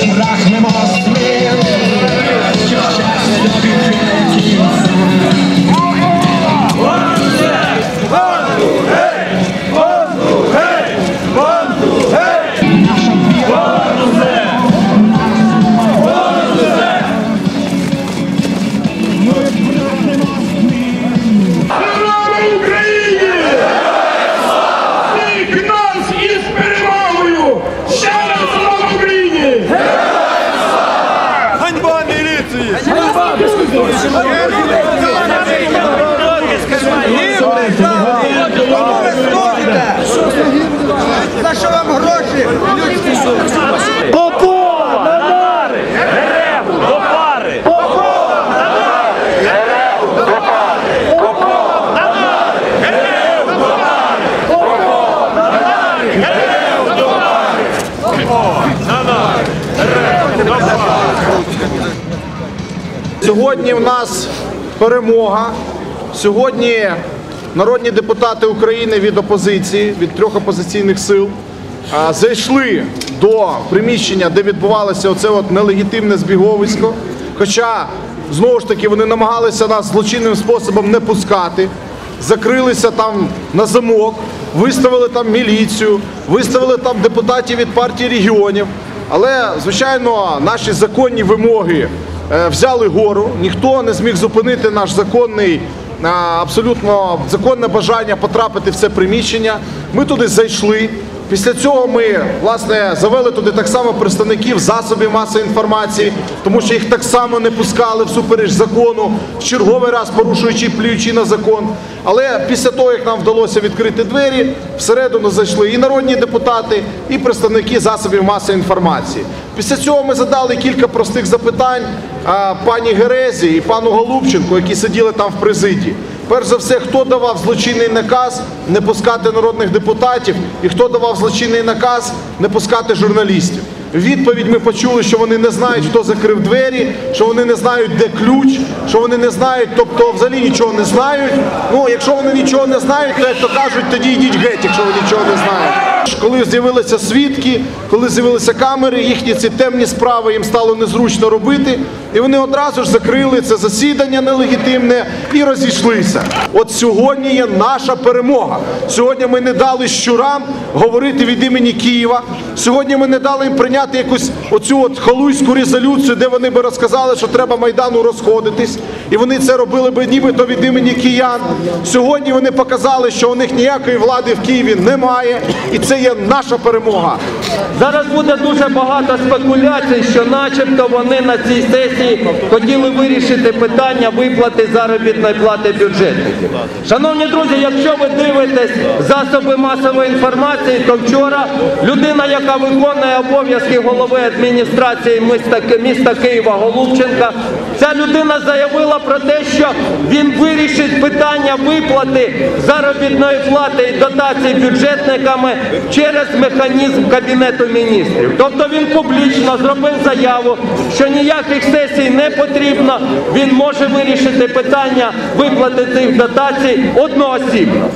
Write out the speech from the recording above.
прагнемо змін, що щастя добіг кінця. За що вам гроші? Сьогодні в нас перемога. Сьогодні народні депутати України від опозиції, від трьох опозиційних сил зайшли до приміщення, де відбувалося оце от нелегітимне збіговисько. Хоча знову ж таки вони намагалися нас злочинним способом не пускати, закрилися там на замок, виставили там міліцію, виставили там депутатів від партії регіонів. Але, звичайно, наші законні вимоги взяли гору. Ніхто не зміг зупинити наш законний, е, абсолютно законне бажання потрапити в це приміщення. Ми туди зайшли. Після цього ми власне завели туди так само представників засобів масової інформації, тому що їх так само не пускали всупереч закону, в черговий раз порушуючи плюючи на закон. Але після того, як нам вдалося відкрити двері, всередину зайшли і народні депутати, і представники засобів масової інформації. Після цього ми задали кілька простих запитань пані Герезі і пану Голубченку, які сиділи там в президії. Перш за все, хто давав злочинний наказ не пускати народних депутатів, і хто давав злочинний наказ не пускати журналістів. Відповідь ми почули, що вони не знають, хто закрив двері, що вони не знають, де ключ, що вони не знають, тобто взагалі нічого не знають. Ну, якщо вони нічого не знають, то як то кажуть, тоді йдіть геть, якщо ви нічого не знаєте. Коли з'явилися свідки, коли з'явилися камери, їхні ці темні справи їм стало незручно робити, і вони одразу ж закрили це засідання нелегітимне і розійшлися. От сьогодні є наша перемога. Сьогодні ми не дали щурам говорити від імені Києва. Сьогодні ми не дали їм прийняти якусь оцю от халуйську резолюцію, де вони би розказали, що треба майдану розходитись, і вони це робили би нібито від імені киян. Сьогодні вони показали, що у них ніякої влади в Києві немає, і це є наша перемога. Зараз буде дуже багато спекуляцій, що начебто вони на цій сесії хотіли вирішити питання виплати заробітної плати бюджетників. Шановні друзі, якщо ви дивитесь засоби масової інформації, то вчора людина, яка виконує обов'язки голови адміністрації міста, міста Києва Голубченка, ця людина заявила про те, що він вирішить питання виплати заробітної плати і дотацій бюджетниками через механізм Кабінету міністрів. Тобто він публічно зробив заяву, що ніяких сесій не потрібно, він може вирішити питання виплати цих дотацій одноосібно.